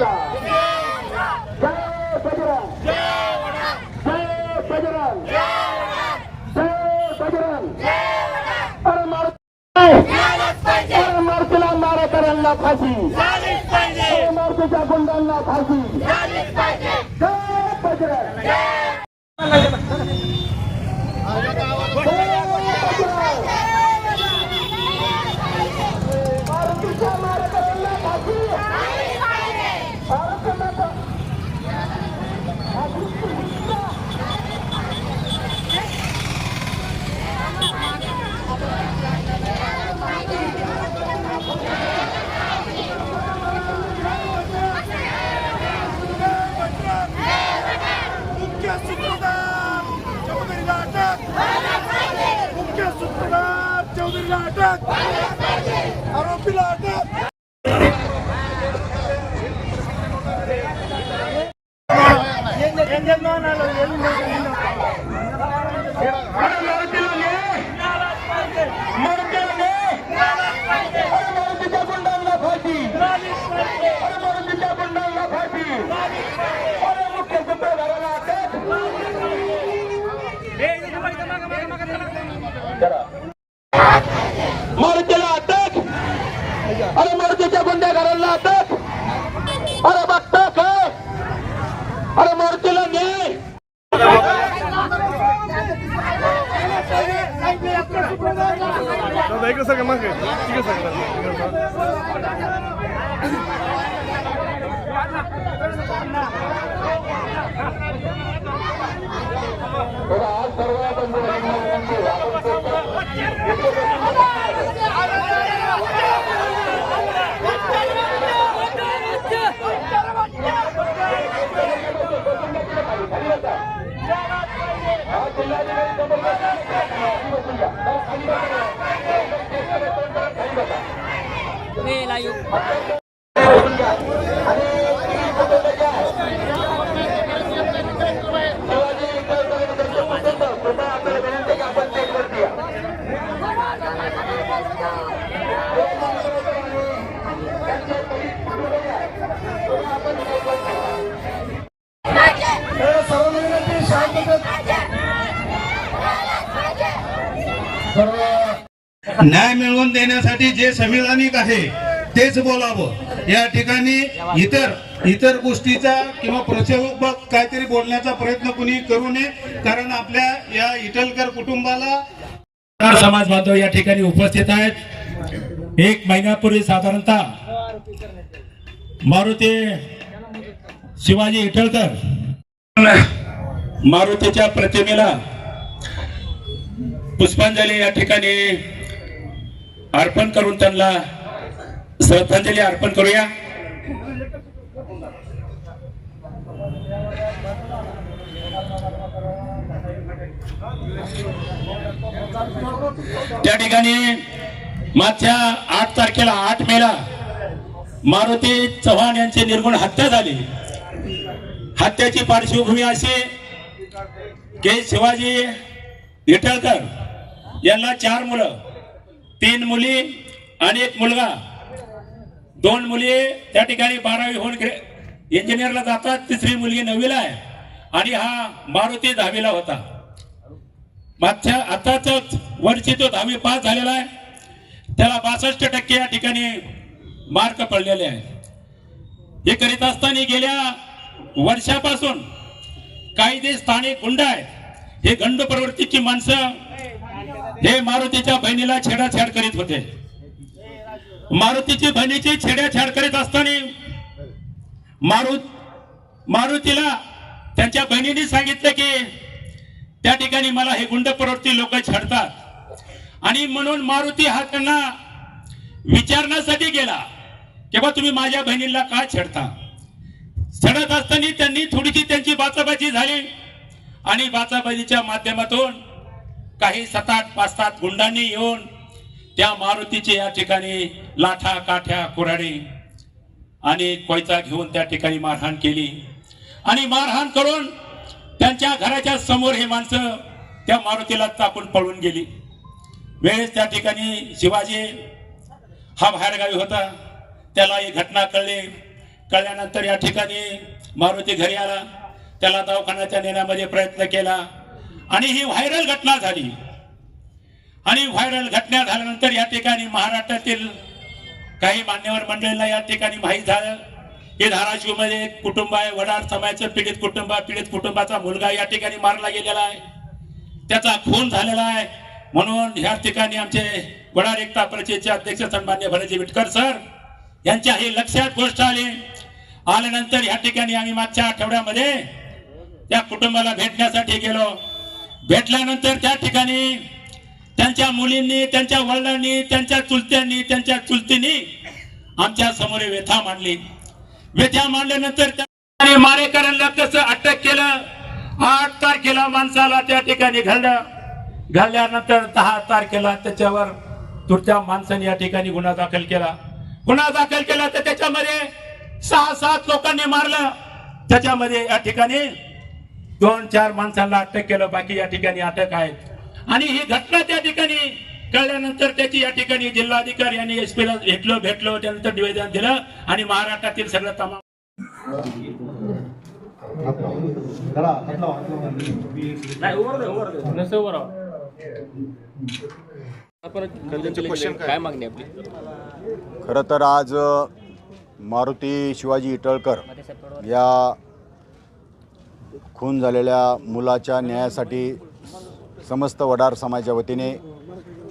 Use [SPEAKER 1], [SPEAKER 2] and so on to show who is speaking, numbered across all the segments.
[SPEAKER 1] महाराष्ट्र। जय बजरंग जय बजरंग जय बजरंग अरे मारुतीला फाशी। अरे मारुतीच्या गुंडांना फाशी। जय बजरंग রাখবেন अरे मारुतीच्या गुंडेगारांना अटक अरे बघता का? अरे मोर्चेला न्याय.
[SPEAKER 2] इकडे इकडे
[SPEAKER 1] Ve la
[SPEAKER 3] न्याय मिळवून देण्यासाठी जे संविधानिक आहे तेच बोलावं. या ठिकाणी इतर इतर गोष्टीचा किंवा प्रचोदक काहीतरी बोलण्याचा प्रयत्न कुणी करू नये कारण आपल्या या इटलकर कुटुंबाला
[SPEAKER 4] समाज बांधव या ठिकाणी उपस्थित आहेत. एक महिन्यापूर्वी साधारणतः मारुती शिवाजी इटलकर मारुतीच्या प्रतिमेला पुष्पांजली या ठिकाणी अर्पण करून त्यांना श्रद्धांजली अर्पण करूया. त्या ठिकाणी मागच्या आठ तारखेला आठ मेला मारुती चव्हाण यांची निर्गुण हत्या झाली. हत्याची पार्श्वभूमी अशी की शिवाजी विठळकर यांना चार मुलं तीन मुली आणि एक मुलगा. दोन मुली त्या ठिकाणी बारावी होऊन ग्रे- इंजिनियरला जातात. तिसरी मुलगी नववीला आहे. आणि हा मारुती दहावीला होता. मागच्या आताच वर्षी तो दहावी पास झालेला आहे. त्याला बासष्ट टक्के या ठिकाणी मार्क पडलेले आहे. हे करीत असताना गेल्या वर्षापासून काही जे स्थानिक गुंड आहेत हे गंड प्रवृत्तीची माणसं हे मारुतीच्या बहिणीला छेडाछाड करीत होते. मारुतीची बहिणीची छेडाछाड करीत असताना मारुत मारुतीला त्यांच्या बहिणीने सांगितलं की त्या ठिकाणी मला हे गुंड प्रवृत्ती लोक छेडतात. आणि म्हणून मारुती हा त्यांना विचारण्यासाठी गेला किंवा बा तुम्ही माझ्या बहिणीला का छेडता? छेडत असताना त्यांनी थोडीशी त्यांची बाचाबाची झाली आणि बाचाबाजीच्या माध्यमातून काही सात आठ पाच सात गुंडांनी येऊन त्या मारुतीचे या ठिकाणी लाठा काठ्या कुऱ्हाडी आणि कोयता घेऊन त्या ठिकाणी मारहाण केली. आणि मारहाण करून त्यांच्या घराच्या समोर हे माणसं त्या मारुतीला चाकून पळून गेली. वेळेस त्या ठिकाणी शिवाजी हा बाहेरगावी होता. त्याला ही घटना कळली. कळल्यानंतर या ठिकाणी मारुती घरी आला. त्याला दवाखान्याच्या नेण्यामध्ये प्रयत्न केला. आणि ही व्हायरल घटना झाली. आणि व्हायरल घटना झाल्यानंतर या ठिकाणी महाराष्ट्रातील काही मान्यवर मंडळींना या ठिकाणी माहीत झालं हे धाराशिवमध्ये एक कुटुंब आहे वडार समाजाचं पीडित कुटुंब पीडित कुटुंबाचा मुलगा या ठिकाणी मारला गेलेला आहे. त्याचा खून झालेला आहे. म्हणून ह्या ठिकाणी आमचे वडार एकता परिषदेचे अध्यक्ष सन्मान्य भरजी विटकर सर यांच्या हे लक्षात गोष्ट आली. आल्यानंतर ह्या ठिकाणी आम्ही मागच्या आठवड्यामध्ये त्या कुटुंबाला भेटण्यासाठी गेलो. भेटल्यानंतर त्या ठिकाणी त्यांच्या मुलींनी त्यांच्या वडिलांनी त्यांच्या चुलत्यांनी त्यांच्या चुलतींनी आमच्यासमोर व्यथा मांडली. व्यथा मांडल्यानंतर त्या मारेकरांना कसं अटक केलं? आठ तारखेला माणसाला त्या ठिकाणी घाललं घालल्यानंतर दहा तारखेला त्याच्यावर तुरत्या माणसाने या ठिकाणी गुन्हा दाखल केला. गुन्हा दाखल केला तर त्याच्यामध्ये सहा सात लोकांनी मारलं. त्याच्यामध्ये या ठिकाणी दोन चार माणसांना अटक केलं बाकी या ठिकाणी अटक आहेत. आणि ही घटना त्या ठिकाणी कळल्यानंतर त्याची या ठिकाणी जिल्हाधिकारी यांनी एस ला भेटलो भेटलो त्यानंतर निवेदन दिलं आणि महाराष्ट्रातील सगळं तमाम
[SPEAKER 2] काय मागणी आपली
[SPEAKER 5] खरं तर आज मारुती शिवाजी इटळकर या खून झालेल्या मुलाच्या न्यायासाठी समस्त वडार समाजाच्या वतीने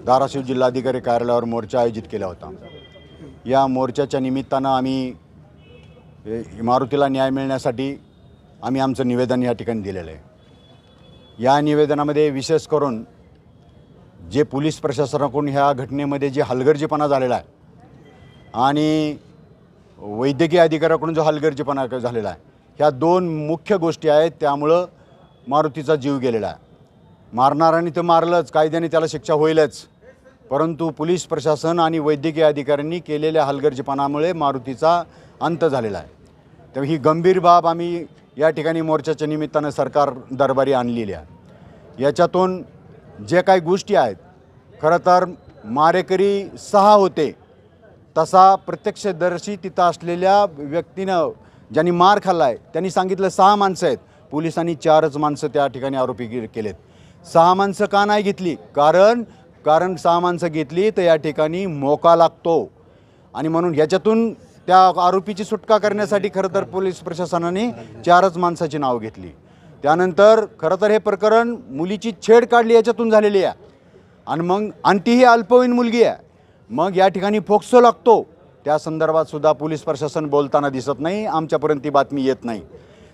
[SPEAKER 5] धाराशिव जिल्हाधिकारी कार्यालयावर मोर्चा आयोजित केला होता. या मोर्चाच्या निमित्तानं आम्ही इमारुतीला मारुतीला न्याय मिळण्यासाठी आम्ही आमचं निवेदन या ठिकाणी दिलेलं आहे. या निवेदनामध्ये विशेष करून जे पोलीस प्रशासनाकडून ह्या घटनेमध्ये जे हलगर्जीपणा झालेला आहे आणि वैद्यकीय अधिकाऱ्याकडून जो हलगर्जीपणा झालेला आहे ह्या दोन मुख्य गोष्टी आहेत त्यामुळं मारुतीचा जीव गेलेला आहे. मारणाराने तर मारलंच कायद्याने त्याला शिक्षा होईलच. परंतु पोलीस प्रशासन आणि वैद्यकीय अधिकाऱ्यांनी केलेल्या हलगर्जीपणामुळे मारुतीचा अंत झालेला आहे. तर ही गंभीर बाब आम्ही या ठिकाणी मोर्चाच्या निमित्तानं सरकार दरबारी आणलेली आहे. याच्यातून जे काही गोष्टी आहेत खरं तर मारेकरी सहा होते तसा प्रत्यक्षदर्शी तिथं असलेल्या व्यक्तीनं ज्यांनी मार खाल्ला आहे त्यांनी सांगितलं सहा माणसं आहेत. पोलिसांनी चारच माणसं त्या ठिकाणी आरोपी केलेत. सहा माणसं का नाही घेतली? कारण कारण सहा माणसं घेतली तर या ठिकाणी मोका लागतो. आणि म्हणून याच्यातून त्या आरोपीची सुटका करण्यासाठी खरं तर पोलीस प्रशासनाने चारच माणसाची नावं घेतली. त्यानंतर खरं तर हे प्रकरण मुलीची छेड काढली याच्यातून झालेली आहे. आणि मग आणि तीही अल्पवयीन मुलगी आहे. मग या ठिकाणी फोक्सो लागतो. त्या संदर्भात सुद्धा पोलीस प्रशासन बोलताना दिसत नाही आमच्यापर्यंत ती बातमी येत नाही.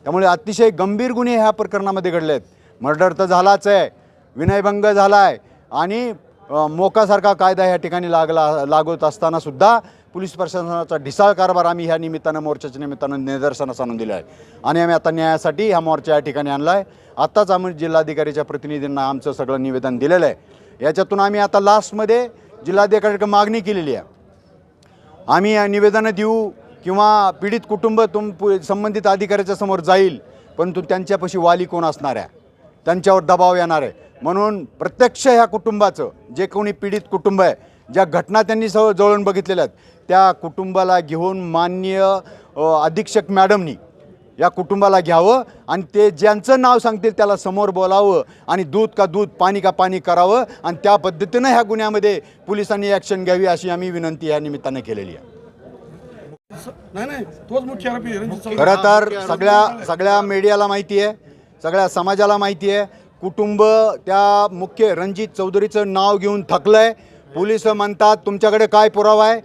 [SPEAKER 5] त्यामुळे अतिशय गंभीर गुन्हे ह्या प्रकरणामध्ये घडले आहेत मर्डर तर झालाच आहे विनयभंग झाला आहे आणि मोकासारखा कायदा ह्या ठिकाणी लागला लागवत असताना सुद्धा पोलीस प्रशासनाचा ढिसाळ कारभार आम्ही ह्या निमित्तानं मोर्चाच्या निमित्तानं निदर्शनास आणून दिलं आहे. आणि आम्ही आता न्यायासाठी हा मोर्चा या ठिकाणी आणला आहे आत्ताच आम्ही जिल्हाधिकारीच्या प्रतिनिधींना आमचं सगळं निवेदन दिलेलं आहे. याच्यातून आम्ही आता लास्टमध्ये जिल्हाधिकाऱ्याकडे मागणी केलेली आहे. आम्ही निवेदनं देऊ किंवा पीडित कुटुंब तुम पु- संबंधित अधिकाऱ्याच्या समोर जाईल परंतु त्यांच्यापाशी वाली कोण असणार आहे? त्यांच्यावर दबाव येणार आहे. म्हणून प्रत्यक्ष ह्या कुटुंबाचं जे कोणी पीडित कुटुंब आहे ज्या घटना त्यांनी सव जवळून बघितलेल्या आहेत त्या कुटुंबाला घेऊन मान्य अधीक्षक मॅडमनी या कुटुंबाला घ्यावं आणि ते ज्यांचं नाव सांगतील त्याला समोर बोलावं आणि दूध का दूध पाणी का पाणी करावं आणि त्या पद्धतीनं ह्या गुन्ह्यामध्ये पोलिसांनी ॲक्शन घ्यावी अशी आम्ही विनंती या निमित्तानं केलेली आहे.
[SPEAKER 2] नाही नाही तोच मुख्य आरोपी रणजित चौधरी.
[SPEAKER 5] खरं तर सगळ्या सगळ्या मीडियाला माहिती आहे सगळ्या समाजाला माहिती आहे कुटुंब त्या मुख्य रणजित चौधरीचं नाव घेऊन थकलंय. पोलीस म्हणतात तुमच्याकडे काय पुरावा आहे?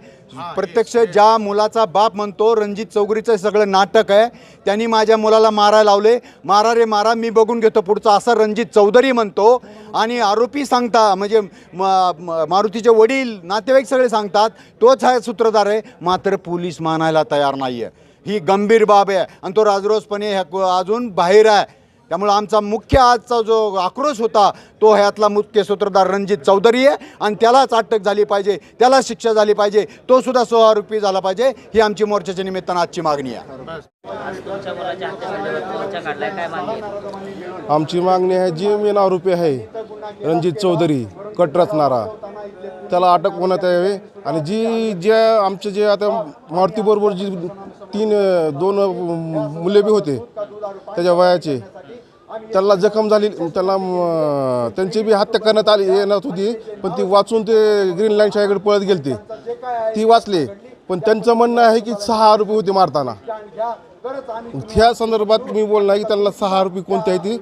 [SPEAKER 5] प्रत्यक्ष ज्या मुलाचा बाप म्हणतो रणजित चौधरीचं सगळं नाटक आहे त्यांनी माझ्या मुलाला मारायला लावले. मारा रे मारा मी बघून घेतो पुढचं असं रणजित चौधरी म्हणतो. आणि आरोपी सांगता म्हणजे मारुतीचे वडील नातेवाईक सगळे सांगतात तोच हा सूत्रधार आहे. मात्र पोलीस मानायला तयार नाही आहे ही गंभीर बाब आहे. आणि तो राजरोसपणे ह्या अजून बाहेर आहे. त्यामुळं आमचा मुख्य आजचा जो आक्रोश होता तो ह्यातला मुख्य सूत्रधार रणजित चौधरी आहे आणि त्यालाच अटक झाली पाहिजे त्याला शिक्षा झाली पाहिजे तो सुद्धा स्वआरोपी झाला पाहिजे ही आमची मोर्चाच्या निमित्तानं आजची मागणी आहे
[SPEAKER 6] मागणी आहे?
[SPEAKER 2] आमची मागणी आहे जी मेन आरोपी आहे रणजित चौधरी कट रचणारा त्याला अटक होण्यात यावे आणि जी जे आमचे जे आता मारुतीबरोबर जी तीन दोन मुले बी होते त्याच्या वयाचे त्याला जखम झाली त्याला त्यांची बी हत्या करण्यात आली येणार होती पण ती वाचून ते ग्रीन लाईन शाळेकडे पळत गेलते. ती वाचले पण त्यांचं म्हणणं आहे की सहा आरोपी होते मारताना. ह्या संदर्भात मी बोलणार की त्यांना सहा आरोपी कोणते आहे ती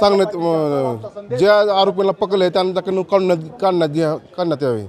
[SPEAKER 2] सांगण्यात ज्या आरोपीला पकडले त्यांना काढण्यात काढण्यात घ्या काढण्यात यावे.